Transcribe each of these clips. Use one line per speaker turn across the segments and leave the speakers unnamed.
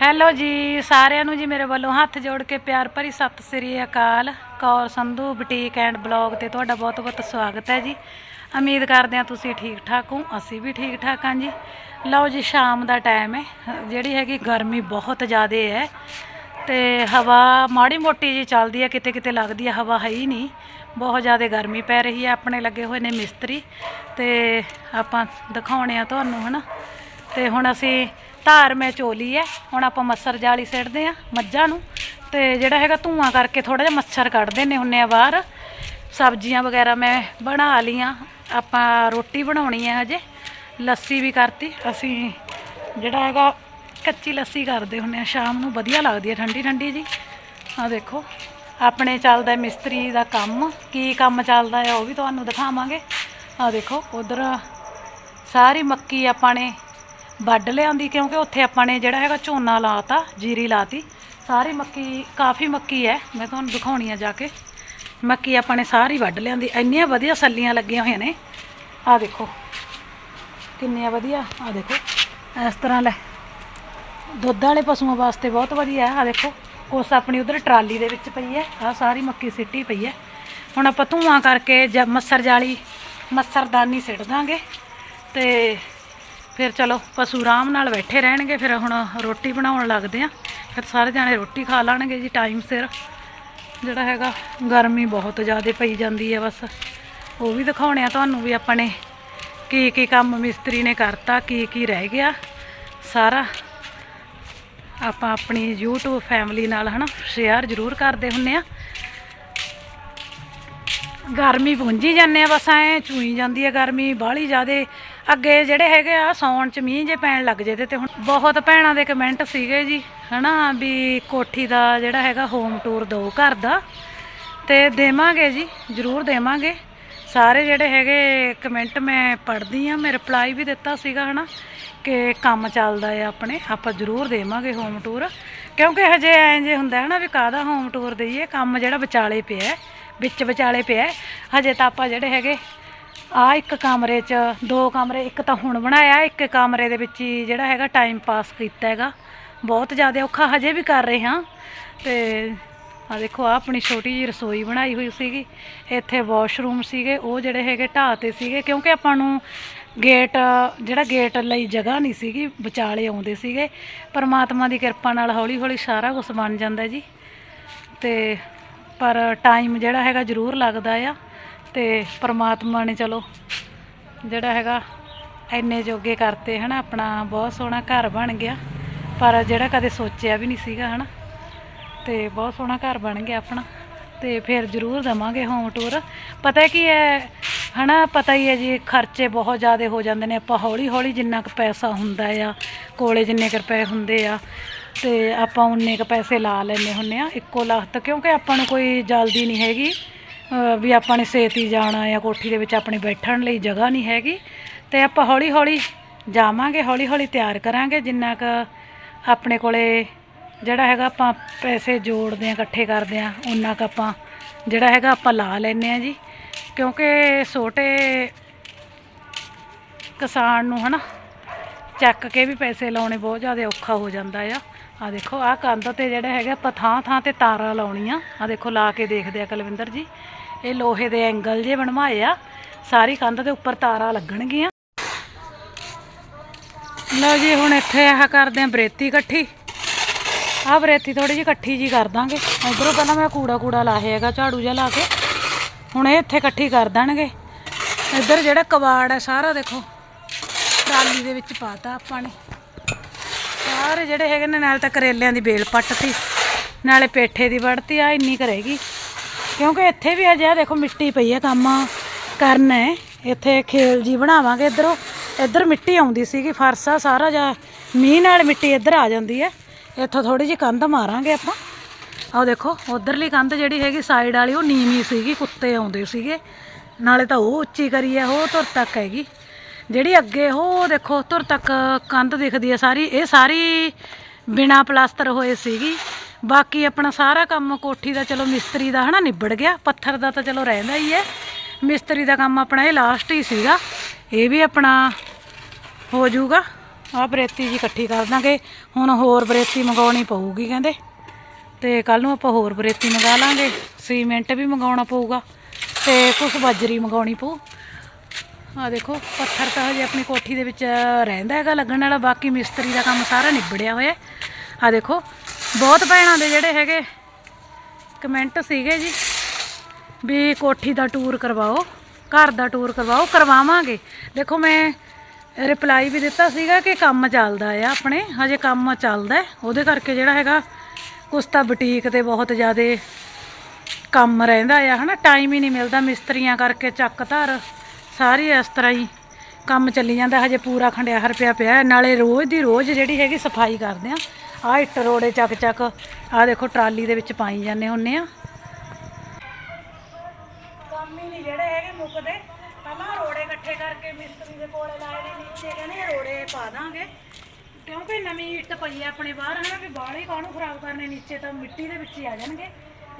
Hello ਜੀ, ਸਾਰਿਆਂ ਨੂੰ ਜੀ ਮੇਰੇ ਵੱਲੋਂ ਹੱਥ ਜੋੜ ਕੇ ਪਿਆਰ ਭਰੀ ਸਤਿ ਸ੍ਰੀ ਅਕਾਲ। Kaur Sandhu, boutique and blog ਤੇ ਤੁਹਾਡਾ ਬਹੁਤ-ਬਹੁਤ ਸਵਾਗਤ ਹੈ ਜੀ। ਉਮੀਦ ਕਰਦੇ ਹਾਂ ਤੁਸੀਂ ਠੀਕ ਠਾਕ ਹੋ, ਅਸੀਂ ਵੀ ਠੀਕ ਠਾਕ ਹਾਂ ਜੀ। ਲਓ ਜੀ, ਸ਼ਾਮ ਦਾ ਟਾਈਮ ਹੈ, ਜਿਹੜੀ ਹੈਗੀ ਗਰਮੀ ਬਹੁਤ ਜ਼ਿਆਦਾ ਹੈ ਤੇ ਹਵਾ ਮਾੜੀ ਮੋਟੀ ਜੀ ਚੱਲਦੀ ਹੈ, ਕਿਤੇ ਕਿਤੇ ਲੱਗਦੀ ਹੈ, ਹਵਾ ਹੈ ਹੀ ਨਹੀਂ। ਬਹੁਤ ਜ਼ਿਆਦਾ ਗਰਮੀ ਪੈ ਰਹੀ ਹੈ, ਆਪਣੇ ਲੱਗੇ ਹੋਏ ਨੇ ਮਿਸਤਰੀ ਤੇ ਆਪਾਂ ਦਿਖਾਉਣੇ ਆ ਤੁਹਾਨੂੰ, ਹਨਾ। ਤੇ ਹੁਣ ਅਸੀਂ ਧਾਰ ਮੈਂ ਚੋਲੀ ਹੈ ਹੁਣ ਆਪਾਂ ਮੱਛਰ ਜਾਲੀ ਸਿੱਟਦੇ ਆ ਮੱਝਾਂ ਨੂੰ। ਤੇ ਜਿਹੜਾ ਹੈਗਾ ਧੂਆਂ ਕਰਕੇ ਥੋੜਾ ਜਿਹਾ ਮੱਛਰ ਕੱਢ ਨੇ ਹੁੰਨੇ ਆ ਬਾਹਰ। ਸਬਜ਼ੀਆਂ ਵਗੈਰਾ ਮੈਂ ਬਣਾ ਲੀਆਂ ਆਪਾਂ ਰੋਟੀ ਬਣਾਉਣੀ ਹੈ ਹਜੇ। ਲੱਸੀ ਵੀ ਕਰਤੀ। ਅਸੀਂ ਜਿਹੜਾ ਹੈਗਾ ਕੱਚੀ ਲੱਸੀ ਕਰਦੇ ਹੁੰਨੇ ਆ। ਸ਼ਾਮ ਨੂੰ ਵਧੀਆ ਲੱਗਦੀ ਹੈ ਠੰਡੀ ਠੰਡੀ ਜੀ। ਆ ਦੇਖੋ, ਆਪਣੇ ਚੱਲਦਾ ਮਿਸਤਰੀ ਦਾ ਕੰਮ। ਕੀ ਕੰਮ ਚੱਲਦਾ ਹੈ ਉਹ ਵੀ ਤੁਹਾਨੂੰ ਦਿਖਾਵਾਂਗੇ। ਆ ਦੇਖੋ, ਉਧਰ ਸਾਰੀ ਮੱਕੀ ਆਪਾਂ ਨੇ ਵੱਢ ਲਿਆਂਦੀ ਕਿਉਂਕਿ ਉੱਥੇ ਆਪਾਂ ਨੇ ਜਿਹੜਾ ਹੈਗਾ ਝੋਨਾ ਲਾਤਾ, ਜੀਰੀ ਲਾਤੀ। ਸਾਰੀ ਮੱਕੀ, ਕਾਫੀ ਮੱਕੀ ਹੈ, ਮੈਂ ਤੁਹਾਨੂੰ ਦਿਖਾਉਣੀ ਆ ਜਾ ਕੇ। ਮੱਕੀ ਆਪਾਂ ਨੇ ਸਾਰੀ ਵੱਢ ਲਿਆਂਦੀ, ਇੰਨੀਆਂ ਵਧੀਆ ਸੱਲੀਆਂ ਲੱਗੀਆਂ ਹੋਈਆਂ ਨੇ। ਆ ਦੇਖੋ, ਕਿੰਨੀਆਂ ਵਧੀਆ ਆ ਦੇਖੋ, ਇਸ ਤਰ੍ਹਾਂ ਲੈ। ਦੁੱਧ ਵਾਲੇ ਪਸ਼ੂਆਂ ਵਾਸਤੇ ਬਹੁਤ ਵਧੀਆ ਆ ਦੇਖੋ, ਕੁਛ ਆਪਣੀ ਉਧਰ ਟਰਾਲੀ ਦੇ ਵਿੱਚ ਪਈ ਹੈ ਆ ਸਾਰੀ ਮੱਕੀ ਸਿੱਟੀ ਪਈ ਹੈ। ਹੁਣ ਆਪਾਂ ਧੂਆਂ ਕਰਕੇ ਜ ਮੱਛਰ ਜਾਲੀ ਮੱਛਰਦਾਨੀ ਸਿੱਟ ਦਾਂਗੇ ਤੇ ਫਿਰ ਚਲੋ ਪਸ਼ੂ ਆਰਾਮ ਨਾਲ ਬੈਠੇ ਰਹਿਣਗੇ, ਫਿਰ ਹੁਣ ਰੋਟੀ ਬਣਾਉਣ ਲੱਗਦੇ ਆ ਫਿਰ ਸਾਰੇ ਜਾਣੇ ਰੋਟੀ ਖਾ ਲੈਣਗੇ ਜੀ ਟਾਈਮ ਸਿਰ। ਜਿਹੜਾ ਹੈਗਾ, ਗਰਮੀ ਬਹੁਤ ਜ਼ਿਆਦਾ ਪਈ ਜਾਂਦੀ ਹੈ ਬਸ। ਉਹ ਵੀ ਦਿਖਾਉਣੇ ਆ ਤੁਹਾਨੂੰ ਵੀ ਆਪਾਂ ਨੇ ਕੀ ਕੀ ਕੰਮ ਮਿਸਤਰੀ ਨੇ ਕਰਤਾ, ਕੀ ਕੀ ਰਹਿ ਗਿਆ। ਸਾਰਾ ਆਪਾਂ ਆਪਣੀ YouTube ਫੈਮਿਲੀ ਨਾਲ ਹਨਾ ਸ਼ੇਅਰ ਜ਼ਰੂਰ ਕਰਦੇ ਹੁੰਨੇ ਆ। ਗਰਮੀ ਪੁੰਜੀ ਜਾਂਦੇ ਆ ਬਸ, ਐ ਚੂਈ ਜਾਂਦੀ ਹੈ ਗਰਮੀ, ਬਾਹਲੀ ਜ਼ਿਆਦੇ ਅੱਗੇ ਜਿਹੜੇ ਹੈਗੇ ਆ, ਸੌਣ ਚ ਮੀਂਹ ਜੇ ਪੈਣ ਲੱਗ ਜੇ ਤੇ ਹੁਣ ਬਹੁਤ ਭੈਣਾਂ ਦੇ ਕਮੈਂਟ ਸੀਗੇ ਜੀ, ਹਨਾ, ਵੀ ਕੋਠੀ ਦਾ ਜਿਹੜਾ ਹੈਗਾ ਹੋਮ ਟੂਰ ਦੋ ਘਰ ਦਾ। ਤੇ ਦੇਵਾਂਗੇ ਜੀ, ਜ਼ਰੂਰ ਦੇਵਾਂਗੇ। ਸਾਰੇ ਜਿਹੜੇ ਹੈਗੇ ਕਮੈਂਟ ਮੈਂ ਪੜ੍ਹਦੀ ਆ ਮੈਂ ਰਿਪਲਾਈ ਵੀ ਦਿੱਤਾ ਸੀਗਾ, ਹਨਾ, ਕਿ ਕੰਮ ਚੱਲਦਾ ਹੈ ਆਪਣੇ, ਆਪਾਂ ਜ਼ਰੂਰ ਦੇਵਾਂਗੇ ਹੋਮ ਟੂਰ ਕਿਉਂਕਿ ਹਜੇ ਐਂ ਜੇ ਹੁੰਦਾ ਹੈ ਨਾ ਵੀ ਕਾਹਦਾ ਹੋਮ ਟੂਰ ਦਈਏ, ਕੰਮ ਜਿਹੜਾ ਵਿਚਾਲੇ ਪਿਆ, ਵਿੱਚ ਵਿਚਾਲੇ ਪਿਆ, ਹਜੇ ਤਾਂ ਆਪਾਂ ਜਿਹੜੇ ਹੈਗੇ ਆ ਇੱਕ ਕਮਰੇ 'ਚ, ਦੋ ਕਮਰੇ, ਇੱਕ ਤਾਂ ਹੁਣ ਬਣਾਇਆ, ਇੱਕ ਕਮਰੇ ਦੇ ਵਿੱਚ ਹੀ ਜਿਹੜਾ ਹੈਗਾ ਟਾਈਮ ਪਾਸ ਕੀਤਾ ਹੈਗਾ। ਬਹੁਤ ਜ਼ਿਆਦਾ ਔਖਾ ਹਜੇ ਵੀ ਕਰ ਰਹੇ ਹਾਂ। ਤੇ ਆ ਦੇਖੋ ਆ ਆਪਣੀ ਛੋਟੀ ਜੀ ਰਸੋਈ ਬਣਾਈ ਹੋਈ ਸੀਗੀ। ਇੱਥੇ ਵਾਸ਼ਰੂਮ ਸੀਗੇ, ਉਹ ਜਿਹੜੇ ਹੈਗੇ ਢਾਹ ਤੇ ਸੀਗੇ, ਕਿਉਂਕਿ ਆਪਾਂ ਨੂੰ ਗੇਟ ਜਿਹੜਾ ਗੇਟ ਲਈ ਜਗ੍ਹਾ ਨਹੀਂ ਸੀਗੀ, ਵਿਚਾਲੇ ਆਉਂਦੇ ਸੀਗੇ। ਪਰਮਾਤਮਾ ਦੀ ਕਿਰਪਾ ਨਾਲ ਹੌਲੀ ਹੌਲੀ ਸਾਰਾ ਕੁਝ ਬਣ ਜਾਂਦਾ ਜੀ। ਤੇ ਪਰ ਟਾਈਮ ਜਿਹੜਾ ਹੈਗਾ ਜ਼ਰੂਰ ਲੱਗਦਾ ਆ। ਤੇ ਪਰਮਾਤਮਾ ਨੇ ਚਲੋ ਜਿਹੜਾ ਹੈਗਾ ਐਨੇ ਜੋਗੇ ਕਰਤੇ, ਹਨਾ, ਆਪਣਾ ਬਹੁਤ ਸੋਹਣਾ ਘਰ ਬਣ ਗਿਆ, ਪਰ ਜਿਹੜਾ ਕਦੇ ਸੋਚਿਆ ਵੀ ਨਹੀਂ ਸੀਗਾ, ਹਨਾ, ਤੇ ਬਹੁਤ ਸੋਹਣਾ ਘਰ ਬਣ ਗਿਆ ਆਪਣਾ, ਤੇ ਫਿਰ ਜ਼ਰੂਰ ਦਵਾਂਗੇ ਹੋਮ ਟੂਰ ਪਤਾ ਕੀ ਹੈ, ਹਨਾ, ਪਤਾ ਹੀ ਹੈ ਜੀ, ਖਰਚੇ ਬਹੁਤ ਜ਼ਿਆਦਾ ਹੋ ਜਾਂਦੇ ਨੇ, ਆਪਾਂ ਹੌਲੀ ਹੌਲੀ ਜਿੰਨਾ ਕੁ ਪੈਸਾ ਹੁੰਦਾ ਆ, ਕੋਲੇ ਜਿੰਨੇ ਕੁ ਰੁਪਏ ਹੁੰਦੇ ਆ, ਤੇ ਆਪਾਂ ਉਨੇ ਕੁ ਪੈਸੇ ਲਾ ਲੈਨੇ ਹੁੰਨੇ ਆ, ਇੱਕੋ ਲੱਖਤ ਕਿਉਂਕਿ ਆਪਾਂ ਨੂੰ ਕੋਈ ਜਲਦੀ ਨਹੀਂ ਹੈਗੀ। ਵੀ ਆਪਾਂ ਨੇ ਸੇਤੀ ਜਾਣਾ ਆ ਕੋਠੀ ਦੇ ਵਿੱਚ ਆਪਣੇ ਬੈਠਣ ਲਈ ਜਗ੍ਹਾ ਨਹੀਂ ਹੈਗੀ, ਤੇ ਆਪਾਂ ਹੌਲੀ ਹੌਲੀ ਜਾਵਾਂਗੇ ਹੌਲੀ ਹੌਲੀ ਤਿਆਰ ਕਰਾਂਗੇ, ਜਿੰਨਾ ਕੁ ਆਪਣੇ ਕੋਲੇ ਜਿਹੜਾ ਹੈਗਾ ਆਪਾਂ ਪੈਸੇ ਜੋੜਦੇ ਆ ਇਕੱਠੇ ਕਰਦੇ ਆ ਉਨਾ ਕ ਆਪਾਂ ਜਿਹੜਾ ਹੈਗਾ ਆਪਾਂ ਲਾ ਲੈਨੇ ਆ ਜੀ। ਕਿਉਂਕਿ ਛੋਟੇ ਕਿਸਾਨ ਨੂੰ ਹਨਾ, ਚੱਕ ਕੇ ਵੀ ਪੈਸੇ ਲਾਉਣੇ ਬਹੁਤ ਜ਼ਿਆਦਾ ਔਖਾ ਹੋ ਜਾਂਦਾ ਆ। ਆ ਦੇਖੋ ਆ ਕੰਧ ਤੇ ਜਿਹੜਾ ਹੈਗਾ, ਆਪਾਂ ਥਾਂ ਥਾਂ ਤੇ ਤਾਰਾਂ ਲਾਉਣੀਆਂ। ਆ ਦੇਖੋ, ਲਾ ਕੇ ਦੇਖਦੇ ਆ ਕਲਵਿੰਦਰ ਜੀ। ਇਹ ਲੋਹੇ ਦੇ ਐਂਗਲ ਜੇ ਬਣਵਾਏ ਆ, ਸਾਰੀ ਕੰਧ ਦੇ ਉੱਪਰ ਤਾਰਾਂ ਲੱਗਣਗੀਆਂ। ਲਓ ਜੀ, ਹੁਣ ਇੱਥੇ ਆਹ ਕਰਦੇ ਆ ਬਰੇਤੀ ਇਕੱਠੀ। ਆਹ ਬਰੇਤੀ ਥੋੜੀ ਜਿਹੀ ਇਕੱਠੀ ਜੀ ਕਰ ਦਾਂਗੇ। ਇਧਰੋਂ ਪਹਿਲਾਂ ਮੈਂ ਕੂੜਾ ਕੂੜਾ ਲਾਹੇ ਹੈਗਾ, ਝਾੜੂ ਜਿਹਾ ਲਾ ਕੇ। ਹੁਣ ਇਹ ਇੱਥੇ ਇਕੱਠੀ ਕਰ ਦੇਣਗੇ। ਇੱਧਰ ਜਿਹੜਾ ਕਬਾੜ ਹੈ, ਸਾਰਾ ਦੇਖੋ, ਟਰਾਲੀ ਦੇ ਵਿੱਚ ਪਾਤਾ ਆਪਾਂ ਨੇ। ਸਾਰੇ ਜਿਹੜੇ ਹੈਗੇ ਨੇ, ਨਾਲ ਤਾਂ ਕਰੇਲਿਆਂ ਦੀ ਬੇਲ ਪੱਟਤੀ, ਨਾਲੇ ਪੇਠੇ ਦੀ ਵੜਤੀ ਆ ਇੰਨੀ ਕਰੇਗੀ ਕਿਉਂਕਿ ਇੱਥੇ ਵੀ ਅਜੇ ਆਹ ਦੇਖੋ ਮਿੱਟੀ ਪਈ ਹੈ ਕੰਮ ਕਰਨਾ। ਹੈ ਇੱਥੇ ਖੇਲ ਜੀ ਬਣਾਵਾਂਗੇ ਇੱਧਰੋਂ। ਇੱਧਰ ਮਿੱਟੀ ਆਉਂਦੀ ਸੀਗੀ, ਫਰਸਾ ਸਾਰਾ ਜਾ ਮੀਂਹ ਨਾਲ ਮਿੱਟੀ ਇੱਧਰ ਆ ਜਾਂਦੀ ਹੈ ਇੱਥੋਂ ਥੋੜੀ ਜਿਹੀ ਕੰਧ ਮਾਰਾਂਗੇ ਆਪਾਂ। ਆਹ ਦੇਖੋ, ਉਧਰਲੀ ਕੰਧ ਜਿਹੜੀ ਹੈਗੀ ਸਾਈਡ ਵਾਲੀ, ਉਹ ਨੀਵੀਂ ਸੀਗੀ, ਕੁੱਤੇ ਆਉਂਦੇ ਸੀਗੇ। ਨਾਲੇ ਤਾਂ ਉਹ ਉੱਚੀ ਕਰੀ ਹੈ ਉਹ ਤੁਰ ਤੱਕ ਹੈਗੀ। ਜਿਹੜੀ ਅੱਗੇ ਉਹ ਦੇਖੋ ਤੁਰ ਤੱਕ ਕੰਧ ਦਿਖਦੀ ਹੈ ਸਾਰੀ, ਇਹ ਸਾਰੀ ਬਿਨਾ ਪਲਾਸਟਰ ਹੋਏ ਸੀਗੀ। ਬਾਕੀ ਆਪਣਾ ਸਾਰਾ ਕੰਮ ਕੋਠੀ ਦਾ ਚਲੋ ਮਿਸਤਰੀ ਦਾ ਹਨਾ ਨਿਬੜ ਗਿਆ, ਪੱਥਰ ਦਾ ਤਾਂ ਚਲੋ ਰਹਿੰਦਾ ਹੀ ਹੈ। ਮਿਸਤਰੀ ਦਾ ਕੰਮ ਆਪਣਾ ਇਹ ਲਾਸਟ ਹੀ ਸੀਗਾ। ਇਹ ਵੀ ਆਪਣਾ ਹੋ ਜਾਊਗਾ। ਆਹ ਬਰੇਤੀ ਜੀ ਇਕੱਠੀ ਕਰ ਦਾਂਗੇ। ਹੁਣ ਹੋਰ ਬਰੇਤੀ ਮੰਗਾਉਣੀ ਪਊਗੀ ਕਹਿੰਦੇ। ਤੇ ਕੱਲ ਨੂੰ ਆਪਾਂ ਹੋਰ ਬਰੇਤੀ ਮੰਗਾ ਲਾਂਗੇ। ਸੀਮੈਂਟ ਵੀ ਮੰਗਾਉਣਾ ਪਊਗਾ। ਤੇ ਕੁਝ ਬਜਰੀ ਮੰਗਾਉਣੀ ਪਊ। ਆ ਦੇਖੋ, ਪੱਥਰ ਤਾਂ ਹਜੇ ਆਪਣੀ ਕੋਠੀ ਦੇ ਵਿੱਚ ਰਹਿੰਦਾ ਹੈਗਾ, ਲੱਗਣ ਵਾਲਾ, ਬਾਕੀ ਮਿਸਤਰੀ ਦਾ ਕੰਮ ਸਾਰਾ ਨਿਬੜਿਆ ਹੋਇਆ। ਆ ਦੇਖੋ, ਬਹੁਤ ਭੈਣਾਂ ਦੇ ਜਿਹੜੇ ਹੈਗੇ, ਕਮੈਂਟ ਸੀਗੇ ਜੀ, ਵੀ ਕੋਠੀ ਦਾ ਟੂਰ ਕਰਵਾਓ, ਘਰ ਦਾ ਟੂਰ ਕਰਵਾਓ, ਕਰਵਾਵਾਂਗੇ। ਦੇਖੋ, ਮੈਂ ਰਿਪਲਾਈ ਵੀ ਦਿੱਤਾ ਸੀਗਾ ਕਿ ਕੰਮ ਚੱਲਦਾ ਆ ਆਪਣੇ, ਹਜੇ ਕੰਮ ਚੱਲਦਾ ਉਹਦੇ ਕਰਕੇ ਜਿਹੜਾ ਹੈਗਾ, ਕੁਛ ਤਾਂ ਬੁਟੀਕ ਤੇ ਬਹੁਤ ਜ਼ਿਆਦਾ ਕੰਮ ਰਹਿੰਦਾ ਆ, ਹਨਾ? ਟਾਈਮ ਹੀ ਨਹੀਂ ਮਿਲਦਾ ਮਿਸਤਰੀਆਂ ਕਰਕੇ ਚੱਕ ਧਰ। ਸਾਰੀ ਇਸ ਤਰ੍ਹਾਂ ਹੀ ਕੰਮ ਚੱਲੀ ਜਾਂਦਾ, ਹਜੇ ਪੂਰਾ ਖੰਡਿਆ ਰੁਪਿਆ ਪਿਆ ਹੈ। ਨਾਲੇ ਰੋਜ਼ ਦੀ ਰੋਜ਼ ਜਿਹੜੀ ਹੈਗੀ ਸਫ਼ਾਈ ਕਰਦੇ ਆ ਆ ਇੱਟ ਰੋੜੇ ਚੱਕ ਚੱਕ ਆ ਦੇਖੋ ਟਰਾਲੀ ਦੇ ਵਿੱਚ ਪਾਈ ਜਾਂਦੇ ਹੁੰਨੇ ਆ ਕੰਮ ਹੀ ਨਹੀਂ ਜਿਹੜੇ ਹੈਗੇ ਮੁੱਕਦੇ। ਪਹਿਲਾਂ ਰੋੜੇ ਇਕੱਠੇ ਕਰਕੇ ਮਿਸਤਰੀ ਦੇ ਕੋਲੇ ਲਾਏ ਨੇ, ਨੀਚੇ ਕਹਿੰਦੇ ਰੋੜੇ ਪਾ ਦਾਂਗੇ। ਕਿਉਂਕਿ ਨਵੀਂ ਇੱਟ ਪਈ ਹੈ ਆਪਣੇ ਬਾਹਰ, ਹਨਾ ਵੀ ਬਾਹਲੇ ਕਾਹਨੂੰ ਖਰਾਬ ਕਰਨੇ, ਨੀਚੇ ਤਾਂ ਮਿੱਟੀ ਦੇ ਵਿੱਚ ਹੀ ਆ ਜਾਣਗੇ।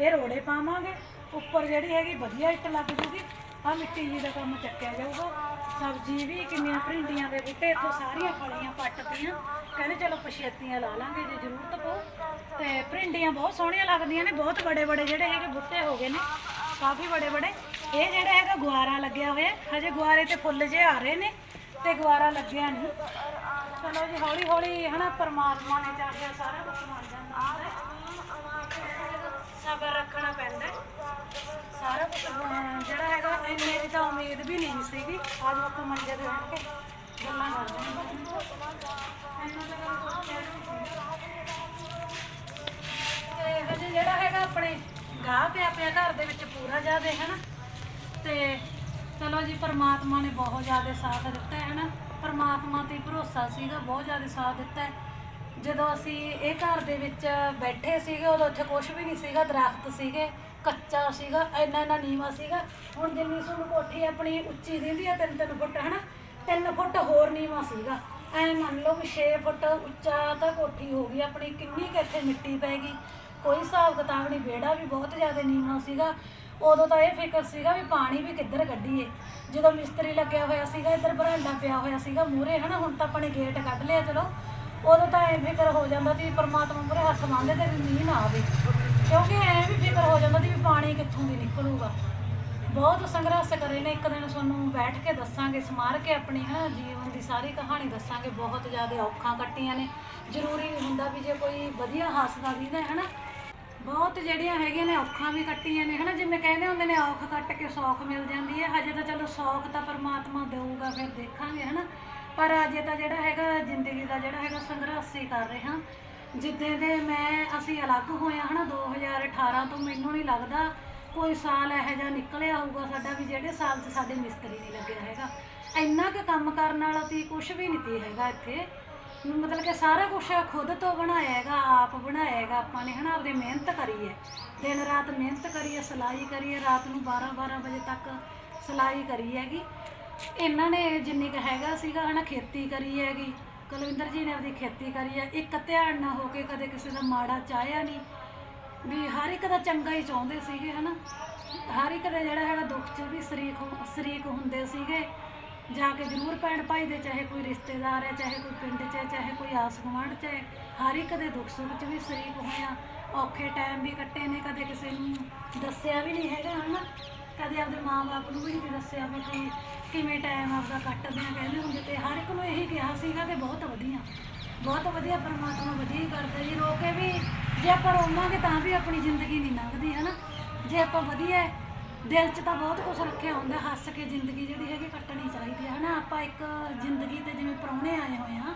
ਇਹ ਰੋੜੇ ਪਾਵਾਂਗੇ। ਉੱਪਰ ਜਿਹੜੀ ਹੈਗੀ ਵਧੀਆ ਇੱਟ ਲੱਗ ਜੂਗੀ। ਆ ਮਿੱਟੀ ਜੀ ਦਾ ਕੰਮ ਚੱਕਿਆ ਜਾਊਗਾ। ਸਬਜ਼ੀ ਵੀ ਕਿੰਨੀਆਂ ਭਿੰਡੀਆਂ ਦੇ ਬੂਟੇ ਇੱਥੋਂ ਸਾਰੀਆਂ ਫਲੀਆਂ ਪੱਟਦੀਆਂ। ਕਹਿੰਦੇ ਚਲੋ ਪਛੇਤੀਆਂ ਲਾ ਲਾਂਗੇ ਜੇ ਜ਼ਰੂਰਤ ਪਊ। ਤੇ ਭਿੰਡੀਆਂ ਬਹੁਤ ਸੋਹਣੀਆਂ ਲੱਗਦੀਆਂ ਨੇ ਬਹੁਤ ਬੜੇ ਬੜੇ ਜਿਹੜੇ ਹੈਗੇ ਬੂਟੇ ਹੋ ਗਏ ਨੇ ਕਾਫੀ ਬੜੇ ਬੜੇ ਇਹ ਜਿਹੜਾ ਹੈਗਾ ਗੁਆਰਾ ਲੱਗਿਆ ਹੋਇਆ ਹਜੇ ਗੁਆਰੇ ਤੇ ਫੁੱਲ ਜੇ ਆ ਰਹੇ ਨੇ ਤੇ ਗੁਆਰਾ ਲੱਗਿਆ ਨਹੀਂ। ਚਲੋ ਜੀ ਹੌਲੀ ਹੌਲੀ ਹਨਾ ਪਰਮਾਤਮਾ ਨੇ ਚਾਹਿਆ ਸਾਰਾ ਕੁਝ ਬਣ ਜਾਂਦਾ। ਸਬਰ ਰੱਖਣਾ ਪੈਂਦਾ। ਸਾਰਾ ਕੁਝ ਜਿਹੜਾ ਹੈਗਾ ਇੰਨੇ ਦੀ ਤਾਂ ਉਮੀਦ ਵੀ ਨਹੀਂ ਸੀਗੀ। ਅੱਜ ਆਪਾਂ ਮੰਜੇ ਤੇ ਬੈਠ ਕੇ ਗੱਲਾਂ ਕਰਦੇ ਹਾਂ ਇੰਨਾ ਤਾਂ ਕਦੇ ਸੋਚਿਆ ਵੀ ਨਹੀਂ ਸੀ। ਤੇ ਹਜੇ ਜਿਹੜਾ ਹੈਗਾ, ਆਪਣੇ ਗਾਹ ਪਿਆ ਪਿਆ ਘਰ ਦੇ ਵਿੱਚ ਪੂਰਾ ਜ਼ਿਆਦੇ ਹੈ ਨਾ ਤੇ ਚਲੋ ਜੀ, ਪਰਮਾਤਮਾ ਨੇ ਬਹੁਤ ਜ਼ਿਆਦਾ ਸਾਥ ਦਿੱਤਾ ਹੈ ਨਾ ਪਰਮਾਤਮਾ ਤੇ ਭਰੋਸਾ ਸੀਗਾ, ਬਹੁਤ ਜ਼ਿਆਦਾ ਸਾਥ ਦਿੱਤਾ ਹੈ। ਜਦੋਂ ਅਸੀਂ ਇਹ ਘਰ ਦੇ ਵਿੱਚ ਬੈਠੇ ਸੀਗੇ, ਉਦੋਂ ਉੱਥੇ ਕੁਝ ਵੀ ਨਹੀਂ ਸੀਗਾ, ਦਰਖਤ ਸੀਗੇ। ਕੱਚਾ ਸੀਗਾ, ਇੰਨਾ ਇੰਨਾ ਨੀਵਾ ਸੀਗਾ। ਹੁਣ ਜਿੰਨੀ ਸਾਨੂੰ ਕੋਠੀ ਆਪਣੀ ਉੱਚੀ ਦਿੰਦੀ ਆ, ਤਿੰਨ ਤਿੰਨ ਫੁੱਟ, ਹਨਾ? ਤਿੰਨ ਫੁੱਟ ਹੋਰ ਨੀਵਾ ਸੀਗਾ। ਐ ਮੰਨ ਲਓ ਵੀ 6 ਫੁੱਟ ਉੱਚਾ ਤਾਂ ਕੋਠੀ ਹੋ ਗਈ, ਆਪਣੀ ਕਿੰਨੀ ਕੁ ਇੱਥੇ ਮਿੱਟੀ ਪੈ ਗਈ। ਕੋਈ ਹਿਸਾਬ ਕਿਤਾਬ ਨਹੀਂ ਵਿਹੜਾ ਵੀ ਬਹੁਤ ਜ਼ਿਆਦਾ ਨੀਵਾਂ ਸੀਗਾ। ਉਦੋਂ ਤਾਂ ਇਹ ਫਿਕਰ ਸੀਗਾ ਵੀ ਪਾਣੀ ਵੀ ਕਿੱਧਰ ਕੱਢੀਏ। ਜਦੋਂ ਮਿਸਤਰੀ ਲੱਗਿਆ ਹੋਇਆ ਸੀਗਾ, ਇੱਧਰ ਬਰਾਂਡਾ ਪਿਆ ਹੋਇਆ ਸੀਗਾ ਮੂਰੇ ਹਨਾ? ਹੁਣ ਤਾਂ ਆਪਣੇ ਗੇਟ ਕੱਢ ਲਿਆ, ਚਲੋ। ਉਦੋਂ ਤਾਂ ਇਹ ਫਿਕਰ ਹੋ ਜਾਂਦਾ ਸੀ ਪਰਮਾਤਮਾ ਮੂਰੇ ਹੱਥ ਬੰਨ੍ਹਦੇ ਤੇ ਵੀ ਮੀਂਹ ਨਾ ਆਵੇ। ਕਿਉਂਕਿ ਐ ਵੀ ਫਿਕਰ ਹੋ ਜਾਂਦਾ ਸੀ ਵੀ ਪਾਣੀ ਕਿੱਥੋਂ ਦੀ ਨਿਕਲੂਗਾ। ਬਹੁਤ ਸੰਘਰਸ਼ ਕਰੇ ਨੇ ਇੱਕ ਦਿਨ ਤੁਹਾਨੂੰ ਬੈਠ ਕੇ ਦੱਸਾਂਗੇ, ਸਮਾਰ ਕੇ ਆਪਣੀ ਹਨਾ ਜੀਵਨ ਦੀ ਸਾਰੀ ਕਹਾਣੀ ਦੱਸਾਂਗੇ। ਬਹੁਤ ਜ਼ਿਆਦਾ ਔਖਾਂ ਕੱਟੀਆਂ ਨੇ। ਜ਼ਰੂਰੀ ਨਹੀਂ ਹੁੰਦਾ ਵੀ ਜੇ ਕੋਈ ਵਧੀਆ ਹੱਸਦਾ ਵੀ ਦੀਦਾ ਹਨਾ? ਬਹੁਤ ਜਿਹੜੀਆਂ ਹੈਗੀਆਂ ਨੇ ਔਖਾਂ ਵੀ ਕੱਟੀਆਂ ਨੇ, ਹਨਾ? ਜਿਵੇਂ ਕਹਿੰਦੇ ਹੁੰਦੇ ਨੇ, ਔਖ ਕੱਟ ਕੇ ਸੌਖ ਮਿਲ ਜਾਂਦੀ ਹੈ। ਹਜੇ ਤਾਂ ਚਲੋ ਸੌਖ ਤਾਂ ਪਰਮਾਤਮਾ ਦੇਊਗਾ, ਫਿਰ ਦੇਖਾਂਗੇ, ਹਨਾ? ਪਰ ਅਜੇ ਤਾਂ ਜਿਹੜਾ ਹੈਗਾ ਜ਼ਿੰਦਗੀ ਦਾ ਜਿਹੜਾ ਹੈਗਾ ਸੰਘਰਸ਼ ਹੀ ਕਰ ਰਹੇ ਹਾਂ। ਜਿੱਦੇ ਦੇ ਮੈਂ ਅਸੀਂ ਅਲੱਗ ਹੋਏ ਹਾਂ ਹਨਾ 2018 ਤੋਂ ਮੈਨੂੰ ਨਹੀਂ ਲੱਗਦਾ ਕੋਈ ਸਾਲ ਇਹੋ ਜਿਹਾ ਨਿਕਲਿਆ ਹੋਊਗਾ ਸਾਡਾ ਵੀ ਜਿਹੜੇ ਸਾਲ 'ਚ ਸਾਡੇ ਮਿਸਤਰੀ ਨਹੀਂ ਲੱਗਿਆ ਹੈਗਾ। ਇੰਨਾ ਕੁ ਕੰਮ ਕਰਨ ਵਾਲਾ ਤੀ ਕੁਝ ਵੀ ਨਹੀਂ ਤੀ ਹੈਗਾ ਇੱਥੇ। ਮਤਲਬ ਕਿ ਸਾਰਾ ਕੁਝ ਖੁਦ ਤੋਂ ਬਣਾਇਆ ਹੈਗਾ, ਆਪ ਬਣਾਇਆ ਹੈਗਾ, ਆਪਾਂ ਨੇ ਹਨਾ ਆਪਦੀ ਮਿਹਨਤ ਕਰੀ ਹੈ। ਦਿਨ ਰਾਤ ਮਿਹਨਤ ਕਰੀ ਹੈ, ਸਿਲਾਈ ਕਰੀ ਹੈ, ਰਾਤ ਨੂੰ 12 12 ਵਜੇ ਤੱਕ ਸਿਲਾਈ ਕਰੀ ਹੈਗੀ। ਇਹਨਾਂ ਨੇ ਜਿੰਨੀ ਕੁ ਹੈਗਾ ਸੀਗਾ ਹਨਾ, ਖੇਤੀ ਕਰੀ ਹੈਗੀ। ਕੁਲਵਿੰਦਰ ਜੀ ਨੇ ਆਪਦੀ ਖੇਤੀ ਕਰੀ ਹੈ ਇੱਕ ਧਿਆਨ ਨਾ ਹੋ ਕੇ ਕਦੇ ਕਿਸੇ ਦਾ ਮਾੜਾ ਚਾਹਿਆ ਨਹੀਂ ਵੀ ਹਰ ਇੱਕ ਦਾ ਚੰਗਾ ਹੀ ਚਾਹੁੰਦੇ ਸੀਗੇ, ਹਨਾ? ਹਰ ਇੱਕ ਦਾ ਜਿਹੜਾ ਹੈਗਾ ਦੁੱਖ 'ਚ ਵੀ ਸ਼ਰੀਕ ਹੋ- ਸ਼ਰੀਕ ਹੁੰਦੇ ਸੀਗੇ। ਜਾ ਕੇ ਜ਼ਰੂਰ ਭੈਣ ਭਾਈ ਦੇ, ਚਾਹੇ ਕੋਈ ਰਿਸ਼ਤੇਦਾਰ ਹੈ, ਚਾਹੇ ਕੋਈ ਪਿੰਡ 'ਚ ਹੈ, ਚਾਹੇ ਕੋਈ ਆਸ ਗੁਆਂਢ 'ਚ ਹੈ, ਹਰ ਇੱਕ ਦੇ ਦੁੱਖ ਸੁੱਖ 'ਚ ਵੀ ਸ਼ਰੀਕ ਹੋਇਆ ਔਖੇ ਟਾਈਮ ਵੀ ਕੱਟੇ ਨੇ, ਕਦੇ ਕਿਸੇ ਨੂੰ ਦੱਸਿਆ ਵੀ ਨਹੀਂ ਹੈਗਾ, ਹਨਾ? ਕਦੇ ਆਪਦੇ ਮਾਂ-ਬਾਪ ਨੂੰ ਵੀ ਨਹੀਂ ਦੱਸਿਆ ਵੀ ਕਿ ਕਿਵੇਂ ਟਾਈਮ ਆਪਦਾ ਕੱਟਦੇ ਆ, ਕਹਿੰਦੇ ਹੁੰਦੇ ਤੇ ਹਰ ਇੱਕ ਨੂੰ ਇਹੀ ਕਿਹਾ ਸੀਗਾ ਕਿ ਬਹੁਤ ਵਧੀਆ ਬਹੁਤ ਵਧੀਆ ਪਰਮਾਤਮਾ ਵਧੀਆ ਹੀ ਕਰਦਾ ਜੀ। ਰੋ ਕੇ ਵੀ ਜੇ ਆਪਾਂ ਰੋਵਾਂਗੇ ਤਾਂ ਵੀ ਆਪਣੀ ਜ਼ਿੰਦਗੀ ਨਹੀਂ ਲੰਘਦੀ ਹੈ ਨਾ ਜੇ ਆਪਾਂ ਵਧੀਆ ਦਿਲ 'ਚ ਤਾਂ ਬਹੁਤ ਕੁਝ ਰੱਖਿਆ ਹੁੰਦਾ, ਹੱਸ ਕੇ ਜ਼ਿੰਦਗੀ ਜਿਹੜੀ ਹੈਗੀ ਕੱਟਣੀ ਚਾਹੀਦੀ ਹੈ ਨਾ ਆਪਾਂ ਇੱਕ ਜ਼ਿੰਦਗੀ ਤੇ ਜਿਵੇਂ ਪ੍ਰਾਹੁਣੇ ਆਏ ਹੋਏ ਆ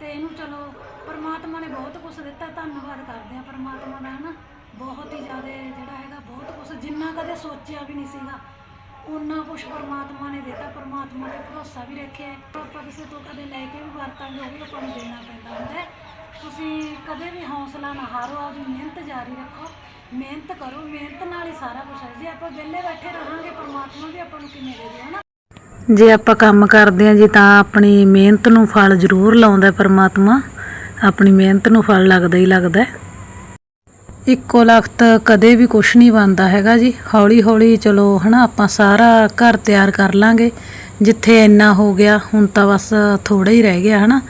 ਤੇ ਇਹਨੂੰ ਚਲੋ ਪਰਮਾਤਮਾ ਨੇ ਬਹੁਤ ਕੁਝ ਦਿੱਤਾ, ਧੰਨਵਾਦ ਕਰਦੇ ਆ ਪਰਮਾਤਮਾ ਦਾ, ਹਨਾ? ਬਹੁਤ ਹੀ ਜ਼ਿਆਦਾ ਜਿਹੜਾ ਹੈਗਾ, ਬਹੁਤ ਕੁਝ ਜਿੰਨਾ ਕਦੇ ਸੋਚਿਆ ਵੀ ਨਹੀਂ ਸੀਗਾ। ਉਹਨਾਂ ਕੁਝ ਪਰਮਾਤਮਾ ਨੇ ਦਿੱਤਾ, ਪਰਮਾਤਮਾ ਤੇ ਭਰੋਸਾ ਵੀ ਰੱਖਿਆ। ਆਪਾਂ ਕਿਸੇ ਤੋਂ ਕਦੇ ਲੈ ਕੇ ਵੀ ਵਰਤਾਂਗੇ, ਉਹ ਵੀ ਆਪਾਂ ਨੂੰ ਦੇਣਾ ਪੈਂਦਾ ਹੁੰਦਾ ਤੁਸੀਂ ਕਦੇ ਵੀ ਹੌਸਲਾ ਨਾ ਹਾਰੋ, ਆਪਦੀ ਮਿਹਨਤ ਜਾਰੀ ਰੱਖੋ। ਮਿਹਨਤ ਕਰੋ, ਮਿਹਨਤ ਨਾਲ ਹੀ ਸਾਰਾ ਕੁਝ ਹੈ। ਜੇ ਆਪਾਂ ਵਿਹਲੇ ਬੈਠੇ ਰਹਾਂਗੇ, ਪਰਮਾਤਮਾ ਵੀ ਆਪਾਂ ਨੂੰ ਕਿਵੇਂ ਦੇ ਦੇ ਹਨਾ? ਜੇ ਆਪਾਂ ਕੰਮ ਕਰਦੇ ਹਾਂ ਜੀ, ਤਾਂ ਆਪਣੀ ਮਿਹਨਤ ਨੂੰ ਫਲ ਜ਼ਰੂਰ ਲਾਉਂਦਾ ਪਰਮਾਤਮਾ। ਆਪਣੀ ਮਿਹਨਤ ਨੂੰ ਫਲ ਲੱਗਦਾ ਹੀ ਲੱਗਦਾ ਇੱਕੋ ਲਖਤ ਕਦੇ ਵੀ ਕੁਛ ਨਹੀਂ ਬਣਦਾ ਹੈਗਾ ਜੀ। ਹੌਲੀ ਹੌਲੀ ਚਲੋ ਹਨਾ, ਆਪਾਂ ਸਾਰਾ ਘਰ ਤਿਆਰ ਕਰ ਲਾਂਗੇ। ਜਿੱਥੇ ਇੰਨਾ ਹੋ ਗਿਆ, ਹੁਣ ਤਾਂ ਬਸ ਥੋੜਾ ਹੀ ਰਹਿ ਗਿਆ ਹਨਾ।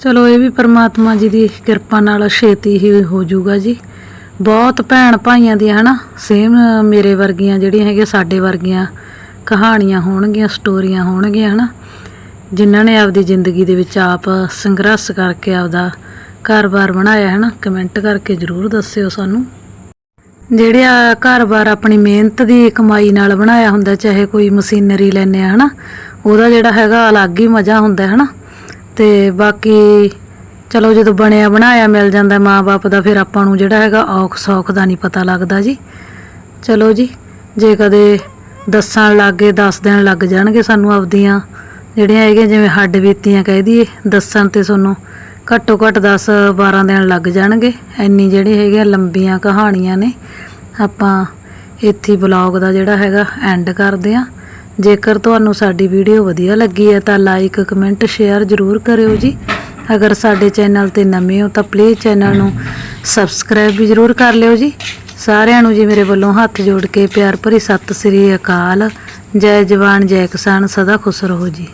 ਚਲੋ ਇਹ ਵੀ ਪਰਮਾਤਮਾ ਜੀ ਦੀ ਕਿਰਪਾ ਨਾਲ ਛੇਤੀ ਹੀ ਹੋ ਜਾਊਗਾ ਜੀ। ਬਹੁਤ ਭੈਣ ਭਾਈਆਂ ਦੀਆਂ ਹਨਾ ਸੇਮ ਮੇਰੇ ਵਰਗੀਆਂ ਜਿਹੜੀਆਂ ਹੈਗੀਆਂ, ਸਾਡੇ ਵਰਗੀਆਂ ਕਹਾਣੀਆਂ ਹੋਣਗੀਆਂ ਸਟੋਰੀਆਂ ਹੋਣਗੀਆਂ ਹਨਾ। ਜਿਨ੍ਹਾਂ ਨੇ ਆਪਦੀ ਜ਼ਿੰਦਗੀ ਦੇ ਵਿੱਚ ਆਪ ਸੰਘਰਸ਼ ਕਰਕੇ ਆਪਦਾ ਘਰ-ਬਾਰ ਬਣਾਇਆ ਹੈ ਨਾ ਕਮੈਂਟ ਕਰਕੇ ਜਰੂਰ ਦੱਸਿਓ ਸਾਨੂੰ। ਜਿਹੜੇ ਆ ਘਰ-ਬਾਰ ਆਪਣੀ ਮਿਹਨਤ ਦੀ ਕਮਾਈ ਨਾਲ ਬਣਾਇਆ ਹੁੰਦਾ, ਚਾਹੇ ਕੋਈ ਮਸ਼ੀਨਰੀ ਲੈਨੇ ਆ, ਹਨਾ, ਉਹਦਾ ਜਿਹੜਾ ਹੈਗਾ ਅਲੱਗ ਹੀ ਮਜ਼ਾ ਹੁੰਦਾ ਹੈ ਹਨਾ। ਤੇ ਬਾਕੀ ਚਲੋ ਜਦੋਂ ਬਣਿਆ ਬਣਾਇਆ ਮਿਲ ਜਾਂਦਾ ਮਾਪੇ ਦਾ, ਫਿਰ ਆਪਾਂ ਨੂੰ ਜਿਹੜਾ ਹੈਗਾ ਔਖ ਸੌਖ ਦਾ ਨਹੀਂ ਪਤਾ ਲੱਗਦਾ ਜੀ। ਚਲੋ ਜੀ, ਜੇ ਕਦੇ ਦੱਸਣ ਲੱਗੇ 10 ਦਿਨ ਲੱਗ ਜਾਣਗੇ ਸਾਨੂੰ ਆਪਦੀਆਂ ਜਿਹੜੀਆਂ ਹੈਗੀਆਂ, ਜਿਵੇਂ ਹੱਡ ਬੀਤੀਆਂ ਕਹਿ ਦਈਏ, ਦੱਸਣ ਤੇ ਤੁਹਾਨੂੰ ਘੱਟੋ ਘੱਟ 10 12 ਦਿਨ ਲੱਗ ਜਾਣਗੇ। ਇੰਨੀ ਜਿਹੜੀ ਹੈਗੀਆਂ ਲੰਬੀਆਂ ਕਹਾਣੀਆਂ ਨੇ, ਆਪਾਂ ਇੱਥੇ ਬਲੌਗ ਦਾ ਜਿਹੜਾ ਹੈਗਾ ਐਂਡ ਕਰਦੇ ਆ ਜੇਕਰ ਤੁਹਾਨੂੰ ਸਾਡੀ ਵੀਡੀਓ ਵਧੀਆ ਲੱਗੀ ਹੈ ਤਾਂ ਲਾਈਕ ਕਮੈਂਟ ਸ਼ੇਅਰ ਜ਼ਰੂਰ ਕਰਿਓ ਜੀ। ਅਗਰ ਸਾਡੇ ਚੈਨਲ ਤੇ ਨਵੇਂ ਹੋ ਤਾਂ ਪਲੀਜ਼ ਚੈਨਲ ਨੂੰ ਸਬਸਕ੍ਰਾਈਬ ਵੀ ਜ਼ਰੂਰ ਕਰ ਲਿਓ ਜੀ। ਸਾਰਿਆਂ ਨੂੰ ਜੀ ਮੇਰੇ ਵੱਲੋਂ ਹੱਥ ਜੋੜ ਕੇ ਪਿਆਰ ਭਰੀ ਸਤਿ ਸ੍ਰੀ ਅਕਾਲ। ਜੈ ਜਵਾਨ, ਜੈ ਕਿਸਾਨ, ਸਦਾ ਖੁਸ਼ ਰਹੋ ਜੀ।